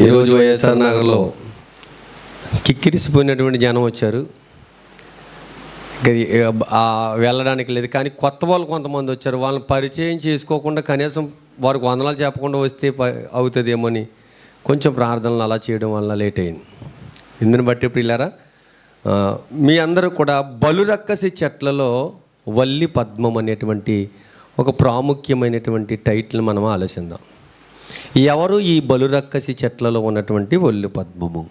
ఈరోజు వైఎస్ఆర్ నగర్లో కిక్కిరిసిపోయినటువంటి జనం వచ్చారు. వెళ్ళడానికి లేదు. కానీ కొత్త వాళ్ళు కొంతమంది వచ్చారు. వాళ్ళని పరిచయం చేసుకోకుండా కనీసం వారికి వందనాలు చెప్పకుండా వస్తే ప- అవుతుందేమో అని కొంచెం ప్రార్థనలు అలా చేయడం వల్ల లేట్ అయింది. ఇందుని బట్టి ప్రియులారా మీ అందరూ కూడా బలురక్కసి చెట్లలో వల్లి పద్మం అనేటువంటి ఒక ప్రాముఖ్యమైనటువంటి టైటిల్ మనం ఆలోచిద్దాం. ఎవరు ఈ బలురక్కసి చెట్లలో ఉన్నటువంటి ఒళ్ళు పద్మము?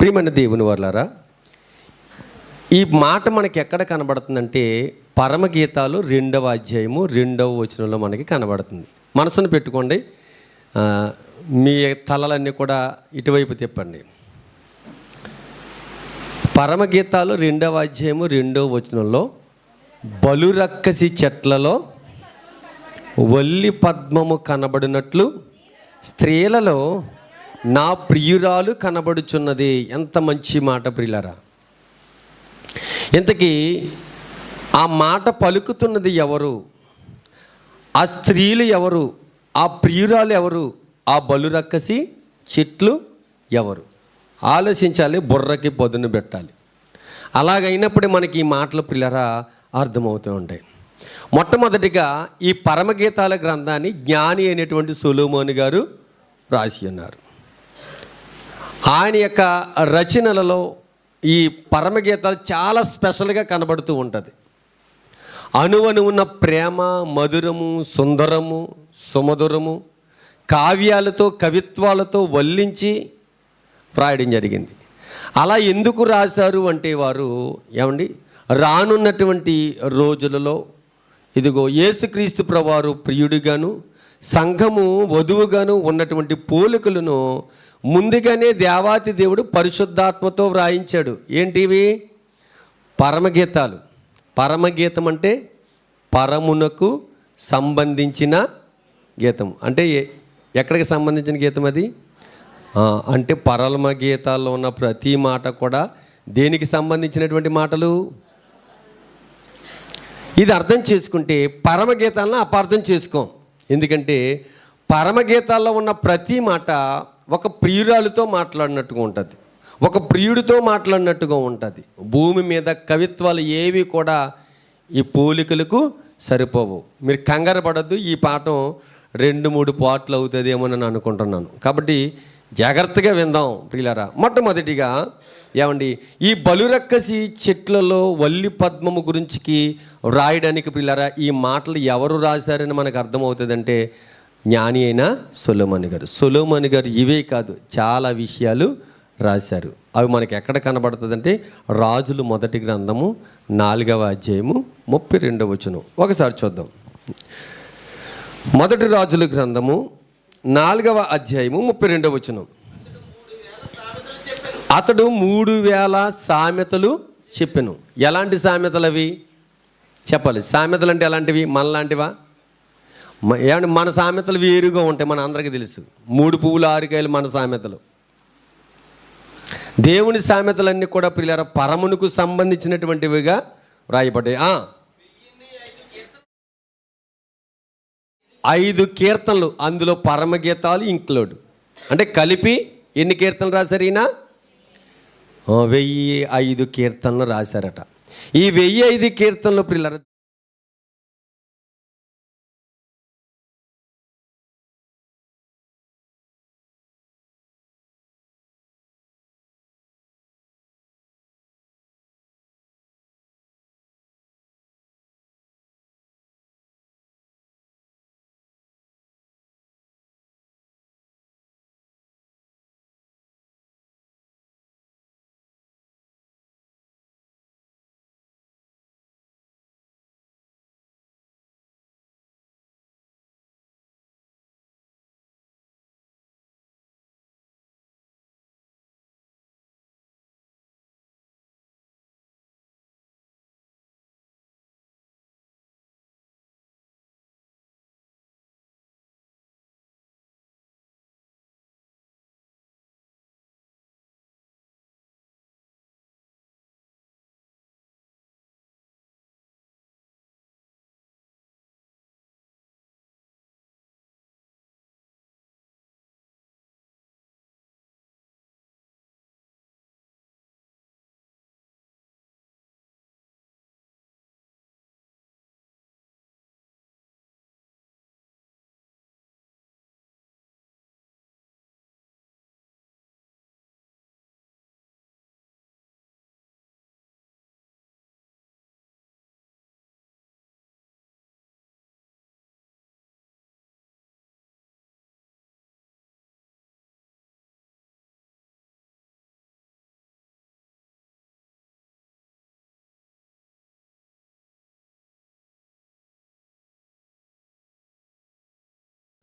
ప్రియమైన దేవుని వర్లారా ఈ మాట మనకి ఎక్కడ కనబడుతుందంటే పరమగీతాలు రెండవ అధ్యాయము రెండవ వచనంలో మనకి కనబడుతుంది. మనసును పెట్టుకోండి. మీ తలలన్నీ కూడా ఇటువైపు తిప్పండి. పరమగీతాలు రెండవ అధ్యాయము రెండవ వచనంలో బలురక్కసి చెట్లలో వల్లి పద్మము కనబడినట్లు స్త్రీలలో నా ప్రియురాలు కనబడుచున్నది. ఎంత మంచి మాట ప్రియులరా. ఇంతకీ ఆ మాట పలుకుతున్నది ఎవరు? ఆ స్త్రీలు ఎవరు? ఆ ప్రియురాలు ఎవరు? ఆ బలురక్కసి చెట్లు ఎవరు? ఆలోచించాలి బుర్రకి పొదును పెట్టాలి. అలాగైనప్పుడే మనకి ఈ మాటలు పిల్లరా అర్థమవుతూ ఉంటాయి. మొట్టమొదటిగా ఈ పరమగీతాల గ్రంథాన్ని జ్ఞాని అయినటువంటి సులోమోని గారు రాసి ఉన్నారు. ఆయన యొక్క రచనలలో ఈ పరమగీతాలు చాలా స్పెషల్గా కనబడుతూ ఉంటుంది. అణువణువున్న ప్రేమ మధురము సుందరము సుమధురము కావ్యాలతో కవిత్వాలతో వల్లించి రాయడం జరిగింది. అలా ఎందుకు రాశారు అంటే వారు ఏమండి? రానున్నటువంటి రోజులలో ఇదిగో యేసుక్రీస్తు ప్రవారు ప్రియుడిగాను సంఘము వధువుగాను ఉన్నటువంటి పోలికలను ముందుగానే దేవాతి దేవుడు పరిశుద్ధాత్మతో వ్రాయించాడు. ఏంటివి? పరమగీతాలు. పరమగీతం అంటే పరమునకు సంబంధించిన గీతం. అంటే ఎక్కడికి సంబంధించిన గీతం అది? అంటే పరమ గీతాల్లో ఉన్న ప్రతి మాట కూడా దేనికి సంబంధించినటువంటి మాటలు? ఇది అర్థం చేసుకుంటే పరమగీతాలను అపార్థం చేసుకోం. ఎందుకంటే పరమగీతాల్లో ఉన్న ప్రతి మాట ఒక ప్రియురాలితో మాట్లాడినట్టుగా ఉంటుంది. ఒక ప్రియుడితో మాట్లాడినట్టుగా ఉంటుంది. భూమి మీద కవిత్వాలు ఏవి కూడా ఈ పోలికలకు సరిపోవు. మీరు కంగారు పడద్దు ఈ పాఠం రెండు మూడు పాటలు అవుతుందేమో అని అనుకుంటున్నాను. కాబట్టి జాగ్రత్తగా విందాం ప్రియులారా. మొట్టమొదటిగా ఏమండి? ఈ బలురక్కసి చెట్లలో వల్లి పద్మము గురించికి రాయడానికి పిల్లరా ఈ మాటలు ఎవరు రాశారని మనకు అర్థమవుతుందంటే జ్ఞాని అయిన సులోమణి గారు. సులోమణి గారు ఇవే కాదు చాలా విషయాలు రాశారు. అవి మనకి ఎక్కడ కనబడుతుందంటే రాజులు మొదటి గ్రంథము నాలుగవ అధ్యాయము ముప్పై రెండవ వచనం. ఒకసారి చూద్దాం. మొదటి రాజుల గ్రంథము నాలుగవ అధ్యాయము ముప్పై రెండవ వచనం. అతడు మూడు వేల సామెతలు చెప్పాను. ఎలాంటి సామెతలు అవి? చెప్పాలి. సామెతలు అంటే ఎలాంటివి? మనలాంటివా? ఏమంటే మన సామెతలు వేరుగా ఉంటాయి మన అందరికీ తెలుసు. మూడు పువ్వులు ఆరుకాయలు మన సామెతలు. దేవుని సామెతలన్నీ కూడా పిల్లర పరమునకు సంబంధించినటువంటివిగా రాయబడ్డాయి. ఐదు కీర్తనలు అందులో పరమగీతాలు ఇంక్లూడ్. అంటే కలిపి ఎన్ని కీర్తనలు రాశారు ఈయన? వెయ్యి ఐదు కీర్తనలు రాశారట. ఈ వెయ్యి ఐదు కీర్తనలు పిల్లల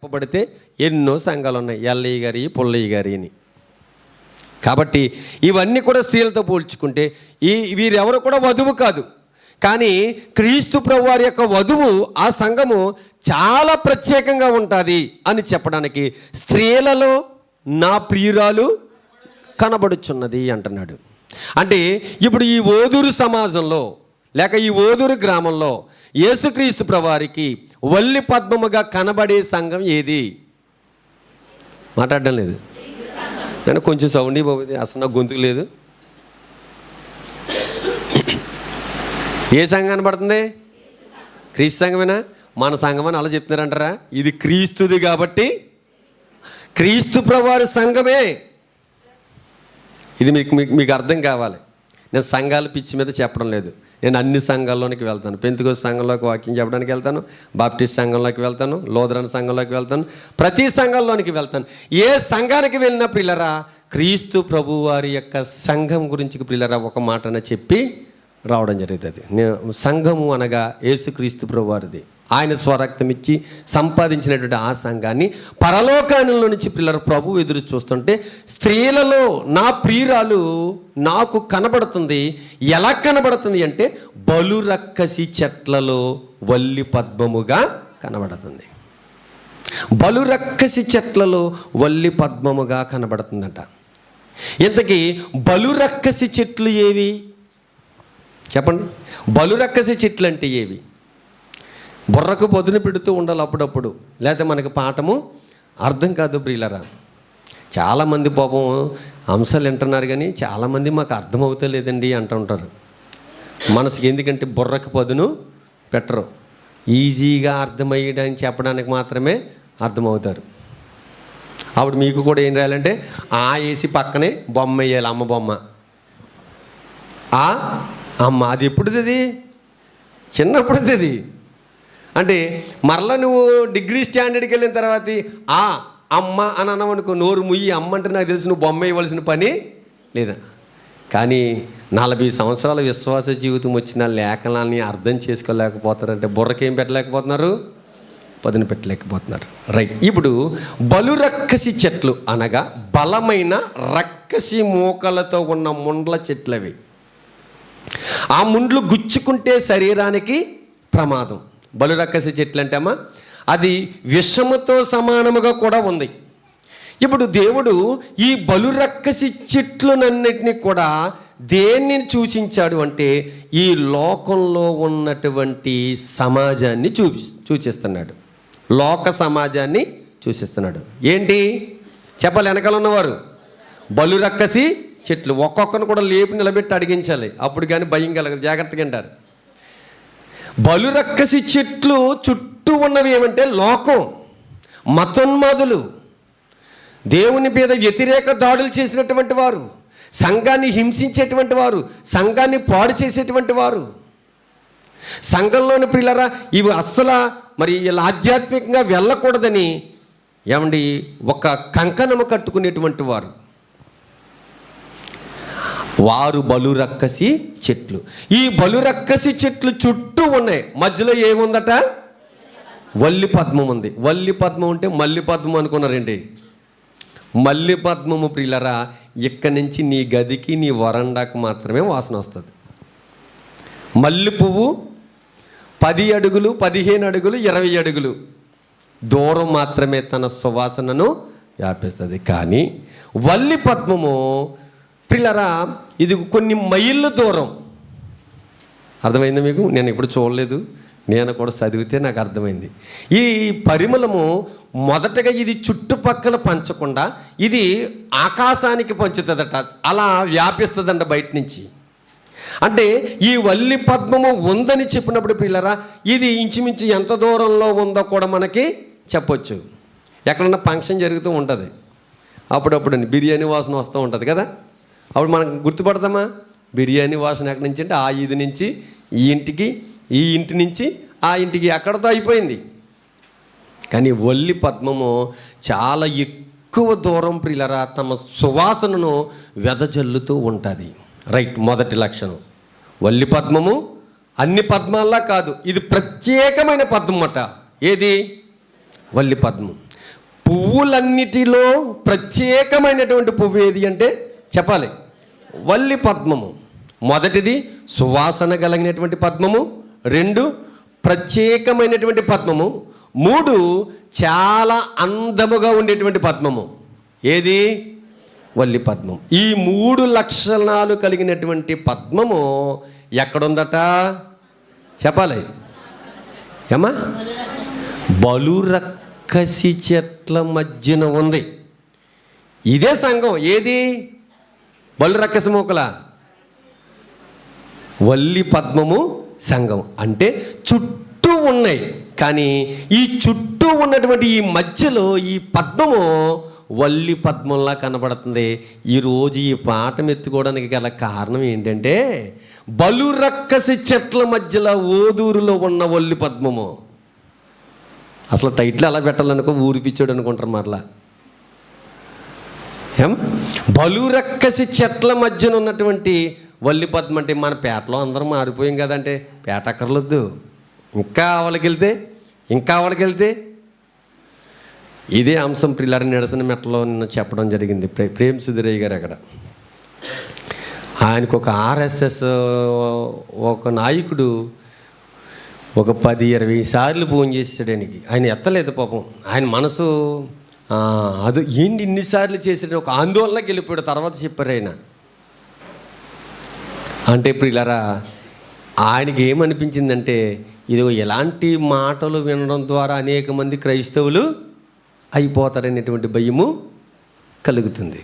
చెప్పబడితే ఎన్నో సంఘాలు ఉన్నాయి ఎల్లయ్య గారి పుల్లయ్య గారి అని కాబట్టి ఇవన్నీ కూడా స్త్రీలతో పోల్చుకుంటే ఈ వీరెవరు కూడా వధువు కాదు. కానీ క్రీస్తు ప్రభువారి యొక్క వధువు ఆ సంఘము చాలా ప్రత్యేకంగా ఉంటుంది అని చెప్పడానికి స్త్రీలలో నా ప్రియురాలు కనబడుచున్నది అంటున్నాడు. అంటే ఇప్పుడు ఈ ఓదూరు సమాజంలో లేక ఈ ఓదూరు గ్రామంలో యేసుక్రీస్తు ప్రభువారికి వల్లి పద్మముగా కనబడే సంఘం ఏది? మాట్లాడడం లేదు. కానీ కొంచెం సౌండ్ బాబు అసలు నాకు గొంతుకు లేదు. ఏ సంఘం కనబడుతుంది? క్రీస్తు సంఘమేనా? మన సంఘం అని అలా చెప్తున్నారంటారా? ఇది క్రీస్తుది కాబట్టి క్రీస్తు ప్రవారి సంఘమే. ఇది మీకు మీకు మీకు అర్థం కావాలి. నేను సంఘాల పిచ్చి మీద చెప్పడం లేదు. నేను అన్ని సంఘాల్లోనికి వెళ్తాను. పెంతుకో సంఘంలోకి వాక్యం చెప్పడానికి వెళ్తాను. బాప్టిస్ట్ సంఘంలోకి వెళ్తాను. లోదరన్ సంఘంలోకి వెళ్తాను. ప్రతి సంఘంలోనికి వెళ్తాను. ఏ సంఘానికి వెళ్ళిన పిల్లరా క్రీస్తు ప్రభు వారి యొక్క సంఘం గురించి పిల్లరా ఒక మాటన చెప్పి రావడం జరుగుతుంది. నేను సంఘము అనగా యేసుక్రీస్తు ప్రభు వారిది ఆయన స్వరక్తం ఇచ్చి సంపాదించినటువంటి ఆ సంఘాన్ని పరలోకానంలో నుంచి పిల్లలు ప్రభు ఎదురు చూస్తుంటే స్త్రీలలో నా ప్రియురాలు నాకు కనబడుతుంది. ఎలా కనబడుతుంది అంటే బలురక్కసి చెట్లలో వల్లి పద్మముగా కనబడుతుంది. బలురక్కసి చెట్లలో వల్లి పద్మముగా కనబడుతుందట. ఇంతకీ బలురక్కసి చెట్లు ఏవి? చెప్పండి. బలురక్కసి చెట్లు అంటే ఏవి? బుర్రకు పొదును పెడుతూ ఉండాలి అప్పుడప్పుడు. లేకపోతే మనకి పాఠము అర్థం కాదు ప్రియులరా. చాలామంది పాపం అంశాలు వింటున్నారు కానీ చాలామంది మాకు అర్థం లేదండి అంటుంటారు మనసుకి ఎందుకంటే బుర్రకు పదును పెట్టరు. ఈజీగా అర్థమయ్యడానికి చెప్పడానికి మాత్రమే అర్థమవుతారు. అప్పుడు మీకు కూడా ఏం రాయాలంటే ఆ వేసి పక్కనే బొమ్మ వేయాలి అమ్మ బొమ్మ. ఆ? అమ్మ అది ఎప్పుడుది చిన్నప్పుడుది అది. అంటే మరలా నువ్వు డిగ్రీ స్టాండర్డ్కి వెళ్ళిన తర్వాత ఆ అమ్మ అని అన్నావు అనుకో నోరు ముయ్యి అమ్మ అంటే నాకు తెలుసు నువ్వు బొమ్మ ఇవ్వాల్సిన పని లేదా? కానీ నలభై సంవత్సరాల విశ్వాస జీవితం వచ్చిన లేఖనాన్ని అర్థం చేసుకోలేకపోతారంటే బుర్రకేం పెట్టలేకపోతున్నారు? పదును పెట్టలేకపోతున్నారు. రైట్ ఇప్పుడు బలురక్కసి చెట్లు అనగా బలమైన రక్కసి మూకలతో ఉన్న ముండ్ల చెట్లు అవి ఆ ముండ్లు గుచ్చుకుంటే శరీరానికి ప్రమాదం. బలురక్కసి చెట్లు అంటే అమ్మా అది విషముతో సమానముగా కూడా ఉంది. ఇప్పుడు దేవుడు ఈ బలురక్కసి చెట్లనన్నిటినీ కూడా దేన్ని సూచించాడు అంటే ఈ లోకంలో ఉన్నటువంటి సమాజాన్ని చూపి సూచిస్తున్నాడు లోక సమాజాన్ని చూసిస్తున్నాడు. ఏంటి? చెప్పాలి వెనకాల ఉన్నవారు. బలురక్కసి చెట్లు ఒక్కొక్కరిని కూడా లేపి నిలబెట్టి అడిగించాలి. అప్పుడు కానీ భయం కలగదు. జాగ్రత్తగా అంటారు బలురక్కసి చెట్లు చుట్టూ ఉన్నవి ఏమంటే లోకం మతోన్మాదులు. దేవుని మీద వ్యతిరేక దాడులు చేసినటువంటి వారు సంఘాన్ని హింసించేటువంటి వారు సంఘాన్ని పాడు చేసేటువంటి వారు. సంఘంలోని పిల్లరా ఇవి అస్సలు మరి ఇలా ఆధ్యాత్మికంగా వెళ్ళకూడదని ఏమండి ఒక కంకణము కట్టుకునేటువంటి వారు. వారు బలు రక్కసి చెట్లు. ఈ బలురక్కసి చెట్లు చుట్టూ ఉన్నాయి. మధ్యలో ఏముందట? వల్లి పద్మం ఉంది. వల్లి పద్మం అంటే మల్లి పద్మం అనుకున్నారండి మల్లి పద్మము ప్రియులరా ఇక్కడి నుంచి నీ గదికి నీ వరండాకు మాత్రమే వాసన వస్తుంది. మల్లి పువ్వు పది అడుగులు పదిహేను అడుగులు ఇరవై అడుగులు. దూరం మాత్రమే తన సువాసనను వ్యాపిస్తుంది. కానీ వల్లి పద్మము పిల్లరా ఇది కొన్ని మైళ్ళు దూరం. అర్థమైంది మీకు? నేను ఎప్పుడు చూడలేదు. నేను కూడా చదివితే నాకు అర్థమైంది. ఈ పరిమళము మొదటగా ఇది చుట్టుపక్కల పంచకుండా ఇది ఆకాశానికి పంచుతుందట. అలా వ్యాపిస్తుందంట బయట నుంచి. అంటే ఈ వల్లి పద్మము ఉందని చెప్పినప్పుడు పిల్లరా ఇది ఇంచుమించు ఎంత దూరంలో ఉందో కూడా మనకి చెప్పొచ్చు. ఎక్కడన్నా ఫంక్షన్ జరుగుతూ ఉంటుంది. అప్పుడప్పుడు బిర్యానీ వాసన వస్తూ ఉంటుంది కదా? అప్పుడు మనం గుర్తుపడతామా? బిర్యానీ వాసన ఎక్కడి నుంచి అంటే ఆ ఇది నుంచి ఈ ఇంటికి ఈ ఇంటి నుంచి ఆ ఇంటికి అక్కడతో అయిపోయింది? కానీ వల్లి పద్మము చాలా ఎక్కువ దూరం ప్రియులరా తమ సువాసనను వెదజల్లుతూ ఉంటుంది. రైట్ మొదటి లక్షణం. వల్లి పద్మము అన్ని పద్మాల్లా కాదు ఇది ప్రత్యేకమైన పద్మం అట ఏది? వల్లి పద్మం. పువ్వులన్నిటిలో ప్రత్యేకమైనటువంటి పువ్వు ఏది అంటే చెప్పాలి. వల్లి పద్మము. మొదటిది సువాసన కలిగినటువంటి పద్మము. రెండు ప్రత్యేకమైనటువంటి పద్మము. మూడు చాలా అందముగా ఉండేటువంటి పద్మము. ఏది? వల్లి పద్మం. ఈ మూడు లక్షణాలు కలిగినటువంటి పద్మము ఎక్కడుందట? చెప్పాలి. ఏమా బలురక్కసి చెట్ల మధ్యన ఉంది. ఇదే సంఘం. ఏది? బలురక్కసి మూకల? వల్లి పద్మము సంఘం. అంటే చుట్టూ ఉన్నాయి. కానీ ఈ చుట్టూ ఉన్నటువంటి ఈ మధ్యలో ఈ పద్మము వల్లి పద్మంలా కనబడుతుంది. ఈరోజు ఈ పాఠం ఎత్తుకోవడానికి గల కారణం ఏంటంటే బలురక్కసి చెట్ల మధ్యలో ఓదూరులో ఉన్న వల్లి పద్మము. అసలు టైటిల్ అలా పెట్టాలనుకో ఊరిపించాడు అనుకుంటారు మరలా. ఏం? బలురక్కసి చెట్ల మధ్యన ఉన్నటువంటి వల్లి పద్మ అంటే మన పేటలో అందరం మారిపోయాం కదంటే పేట అక్కర్లొద్దు. ఇంకా అవలకెళ్తే ఇంకా అవలకెళ్తే. ఇదే అంశం పిల్లల నిరసన మెట్టలో నిన్న చెప్పడం జరిగింది. ప్రే ప్రేమ్ సుధిరయ్య గారు అక్కడ. ఆయనకు ఒక ఆర్ఎస్ఎస్ ఒక నాయకుడు ఒక పది ఇరవై సార్లు ఫోన్ చేసాడు ఆయనకి. ఆయన ఎత్తలేదు పాపం. ఆయన మనసు అది ఏంటి ఇన్నిసార్లు చేసిన ఒక ఆందోళనకి వెళ్ళిపోయాడు తర్వాత చెప్పారు ఆయన. అంటే ఇప్పుడు ఇలారా ఆయనకి ఏమనిపించిందంటే ఇది ఎలాంటి మాటలు వినడం ద్వారా అనేక మంది క్రైస్తవులు అయిపోతారనేటువంటి భయము కలుగుతుంది.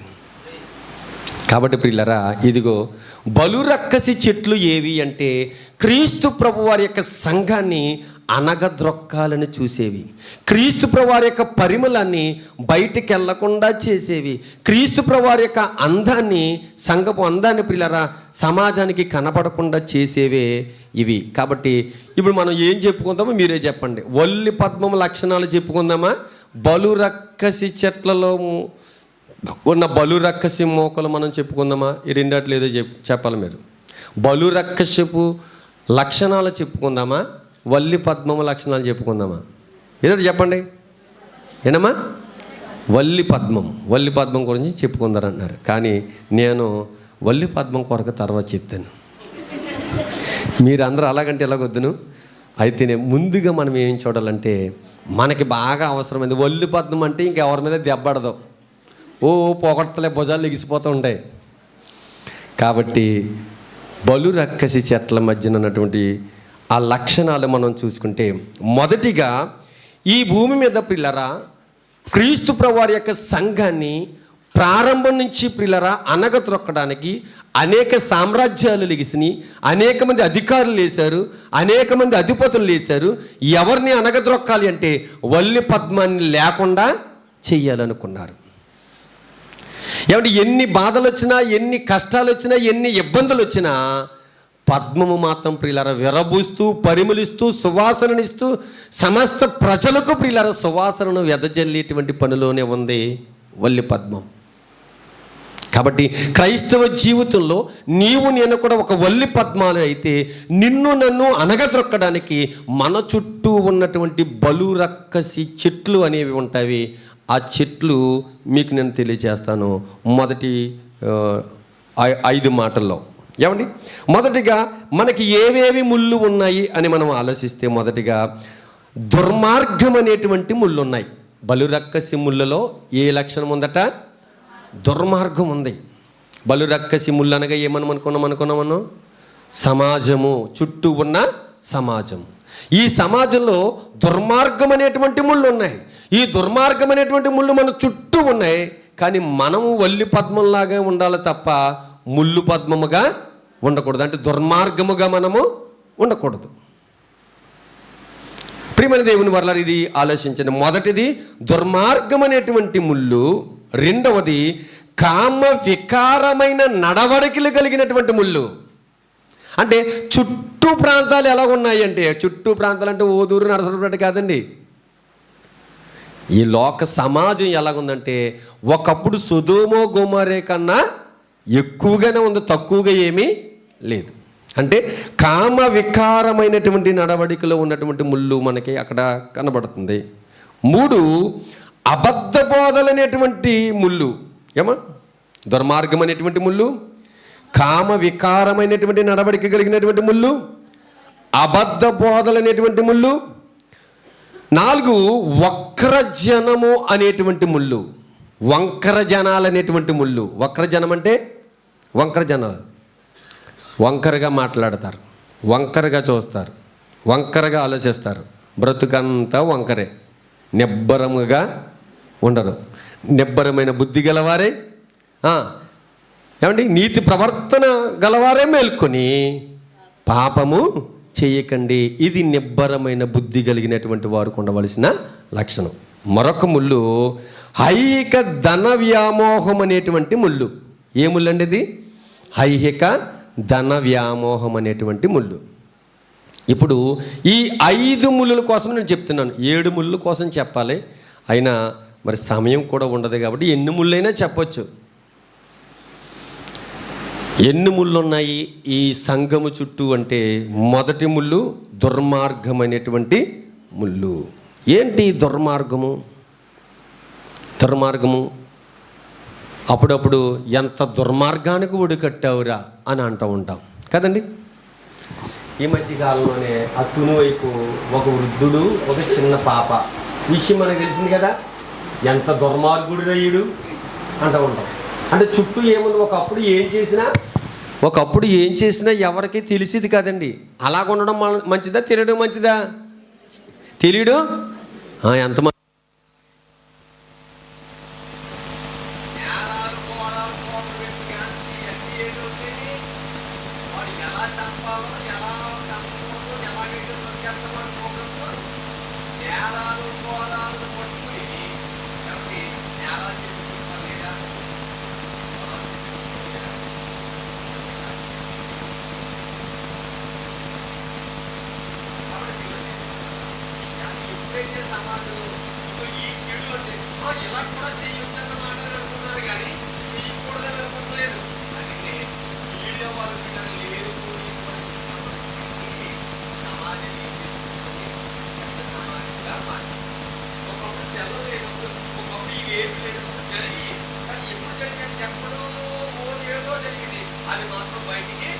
కాబట్టి ప్రిల్లరా ఇదిగో బలురక్కసి చెట్లు ఏవి అంటే క్రీస్తు ప్రభు వారి యొక్క సంఘాన్ని అనగద్రొక్కాలని చూసేవి. క్రీస్తు ప్రవారి యొక్క పరిమళాన్ని బయటికి వెళ్ళకుండా చేసేవి. క్రీస్తు ప్రవారి యొక్క అందాన్ని సంఘపు అందాన్ని పిల్లరా సమాజానికి కనపడకుండా చేసేవే ఇవి. కాబట్టి ఇప్పుడు మనం ఏం చెప్పుకుందామో మీరే చెప్పండి. వల్లి పద్మం లక్షణాలు చెప్పుకుందామా? బలురక్కసి చెట్లలో ఉన్న బలురక్కసి మోకలు మనం చెప్పుకుందామా? ఈ రెండట్లు ఏదో చెప్ చెప్పాలి మీరు. బలురక్కసపు లక్షణాలు చెప్పుకుందామా? వల్లి పద్మం లక్షణాలు చెప్పుకుందామా? ఏదో చెప్పండి. ఏనమ్మా? వల్లి పద్మం. వల్లి పద్మం గురించి చెప్పుకుందారన్నారు. కానీ నేను వల్లి పద్మం కొరకు తర్వాత చెప్తాను. మీరందరూ అలాగంటే ఎలాగొద్దును? అయితే నేను ముందుగా మనం ఏం చూడాలంటే మనకి బాగా అవసరమైంది. వల్లి పద్మం అంటే ఇంకెవరి మీద దెబ్బడదు ఓ పొగడతలే భుజాలు ఎగిసిపోతూ ఉంటాయి. కాబట్టి బలు రక్కసి చెట్ల మధ్యన ఉన్నటువంటి ఆ లక్షణాలు మనం చూసుకుంటే మొదటిగా ఈ భూమి మీద పిల్లరా క్రీస్తు ప్రవారి యొక్క సంఘాన్ని ప్రారంభం నుంచి పిల్లరా అనగత్రొక్కడానికి అనేక సామ్రాజ్యాలు లెగిసినాయి అనేక మంది అధికారులు లేశారు అనేక మంది అధిపతులు లేశారు. ఎవరిని అనగద్రొక్కాలి అంటే వల్లి పద్మాన్ని లేకుండా చెయ్యాలనుకున్నారు. ఏమంటే ఎన్ని బాధలు వచ్చినా ఎన్ని కష్టాలు వచ్చినా ఎన్ని ఇబ్బందులు వచ్చినా పద్మము మాత్రం ప్రియులార విరబూస్తూ పరిమళిస్తూ సువాసననిస్తూ సమస్త ప్రజలకు ప్రియులార సువాసనను వెదజల్లేటువంటి పనిలోనే ఉంది వల్లి పద్మం. కాబట్టి క్రైస్తవ జీవితంలో నీవు నేను కూడా ఒక వల్లి పద్మాలు అయితే నిన్ను నన్ను అనగదొక్కడానికి మన చుట్టూ ఉన్నటువంటి బలు రక్కసి చెట్లు అనేవి ఉంటాయి. ఆ చెట్లు మీకు నేను తెలియజేస్తాను. మొదటి ఐ- ఐదు మాటల్లో. ఏమండి? మొదటిగా మనకి ఏవేవి ముళ్ళు ఉన్నాయి అని మనం ఆలోచిస్తే మొదటిగా దుర్మార్గం అనేటువంటి ముళ్ళు ఉన్నాయి. బలురక్కసి ముళ్ళలో ఏ లక్షణం ఉందట? దుర్మార్గం ఉంది. బలురక్కసి ముళ్ళు అనగా ఏమని అనుకున్నాం అనుకున్నాం మనం? సమాజము. చుట్టూ ఉన్న సమాజం ఈ సమాజంలో దుర్మార్గం అనేటువంటి ముళ్ళు ఉన్నాయి. ఈ దుర్మార్గం అనేటువంటి ముళ్ళు మన చుట్టూ ఉన్నాయి. కానీ మనము వల్లి పద్మంలాగా ఉండాలి తప్ప ముళ్ళు పద్మముగా ఉండకూడదు. అంటే దుర్మార్గముగా మనము ఉండకూడదు. ప్రియమైన దేవుని వల్ల ఇది ఆలోచించండి. మొదటిది దుర్మార్గం అనేటువంటి ముళ్ళు. రెండవది కామ వికారమైన నడవడికలు కలిగినటువంటి ముళ్ళు. అంటే చుట్టూ ప్రాంతాలు ఎలా ఉన్నాయి అంటే చుట్టూ ప్రాంతాలు అంటే ఓదూరు నరసరపేట కాదండి. ఈ లోక సమాజం ఎలాగుందంటే ఒకప్పుడు సుధోమో గుమరే కన్నా ఎక్కువగానే ఉంది తక్కువగా ఏమీ లేదు. అంటే కామ వికారమైనటువంటి నడవడికలో ఉన్నటువంటి ముళ్ళు మనకి అక్కడ కనబడుతుంది. మూడు అబద్ధ బోధలనేటువంటి ముళ్ళు. ఏమా? దుర్మార్గం అనేటువంటి ముళ్ళు కామ వికారమైనటువంటి నడవడిక కలిగినటువంటి ముళ్ళు అబద్ధ బోధలనేటువంటి ముళ్ళు. నాలుగు వక్రజనము అనేటువంటి ముళ్ళు. వంకర జనాలు అనేటువంటి ముళ్ళు. వక్రజనం అంటే వంకర జనాలు. వంకరగా మాట్లాడతారు. వంకరగా చూస్తారు. వంకరగా ఆలోచిస్తారు. బ్రతుకంతా వంకరే. నిబ్బరముగా ఉండరు. నిబ్బరమైన బుద్ధి గలవారే. ఏమండి? నీతి ప్రవర్తన గలవారే మేల్కొని పాపము చేయకండి. ఇది నిబ్బరమైన బుద్ధి కలిగినటువంటి వారికి ఉండవలసిన లక్షణం. మరొక ముళ్ళు ఐక ధన వ్యామోహం అనేటువంటి ముళ్ళు. ఏ ముళ్ళు అండి ఇది? ఐహిక ధన వ్యామోహం అనేటువంటి ముళ్ళు. ఇప్పుడు ఈ ఐదు ముళ్ళుల కోసం నేను చెప్తున్నాను. ఏడు ముళ్ళుల కోసం చెప్పాలి. అయినా మరి సమయం కూడా ఉండదు కాబట్టి ఎన్ని ముళ్ళైనా చెప్పొచ్చు. ఎన్ని ముళ్ళు ఉన్నాయి ఈ సంఘము చుట్టూ అంటే మొదటి ముళ్ళు దుర్మార్గమైనటువంటి ముళ్ళు. ఏంటి దుర్మార్గము? దుర్మార్గము అప్పుడప్పుడు ఎంత దుర్మార్గానికి ఒడి కట్టావురా అని అంటూ ఉంటాం. కదండి? ఈ మధ్య కాలంలోనే ఆ వైపు ఒక వృద్ధుడు ఒక చిన్న పాప. విషయం మనకు తెలిసింది కదా? ఎంత దుర్మార్గుడు రయ్యుడు అంటూ ఉంటాం. అంటే చుట్టూ ఏముంది? ఒకప్పుడు ఏం చేసినా ఒకప్పుడు ఏం చేసినా ఎవరికి తెలిసేది కదండి. అలాగ ఉండడం మంచిదా? తెలియడం మంచిదా? తెలియడు? ఎంత ఎంత అన్ని వాడు ఎలా చంపాలో ఎలా చంపకూడదో ఎలాగైతే దొరికేస్తామో ఫోకస్లో నేలాలు కోడాలు పట్టుకుని కాబట్టి నేరాలు ఎప్పుడైతే సమాజంలో ఈ చెడు అంటే ఇలా కూడా చేయొచ్చు అన్న మాటలు అనుకున్నారు కానీ ఒకప్పుడు లేదు. జరిగి కానీ ఎప్పుడు జరిగింది ఎప్పుడో ఏదో జరిగింది. అది మాత్రం బయటికి